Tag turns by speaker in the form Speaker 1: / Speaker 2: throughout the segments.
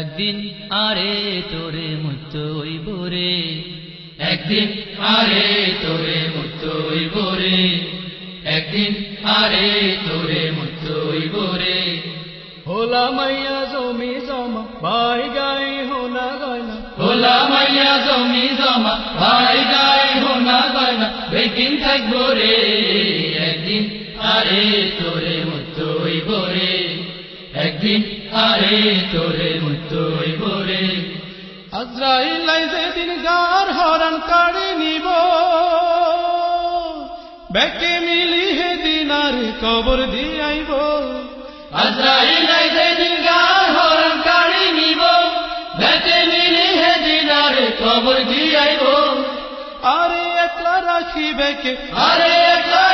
Speaker 1: একদিন আরে তোরে মুক্ত হইব রে।
Speaker 2: একদিন আরে তোরে মুক্ত হইব রে। একদিন আরে তোরে মুক্ত হইব রে।
Speaker 3: হোলা মাইয়া জমি জমা ভাই গাই হোনা গয়না।
Speaker 2: হোলা মাইয়া জমি জমা ভাই গাই হোনা গয়না বেদিন থাকব রে। একদিন আরে তোরে মুক্ত হইব রে। একদিন আরে তোরে মুক্ত হইব রে
Speaker 3: আজরাইল যেদিন গার হরণ কাড়ি নিব বেকে মিলি হে দিন আর কবর দিয়াইব।
Speaker 2: যেদিন গার হরণ কাড়ি নিব বেতে মিলি হে দিনারে কবর দিয়াইব।
Speaker 3: আরে একলা বেকে
Speaker 2: আরে একলা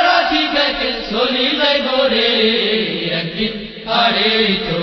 Speaker 2: বেকে চলি যাইব রে একদিন আরে তোরে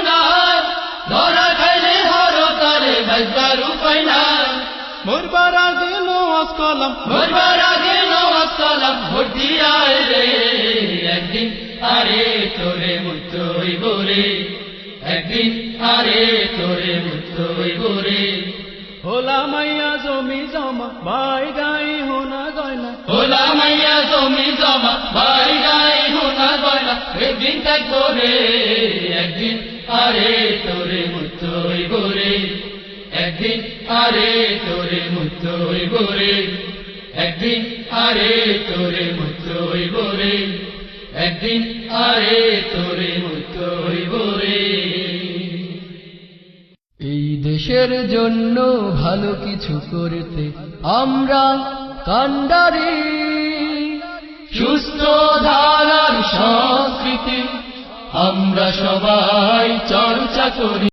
Speaker 2: ধরা খাইলে হর তারে বাজবার উপায় নাই।
Speaker 3: মরবার আগে নওয়াজ কলম।
Speaker 2: মরবার আগে নওয়াজ আয় রে। একদিন আরে তোরে মুক্ত হইব একদিন আরে তোরে মুক্ত হইব রে
Speaker 3: হোলা মাইয়া জমি জমা ভাই গাই হোনা গয়না।
Speaker 2: হোলা মাইয়া জমি জমা ভাই গাই হোনা গয়না একদিন থাকব রে একদিন আরে তোরে মুক্ত হইব রে একদিন আরে তোরে মুক্ত হইব রে একদিন আরে তোরে মুক্ত হইব রে একদিন আরে তোরে মুক্ত হইব রে
Speaker 1: এই দেশের জন্য ভালো কিছু করতে আমরা কান্ডারি।
Speaker 2: সুস্থ ধারার সংস্কৃতি আমরা সবাই চর্চা করি।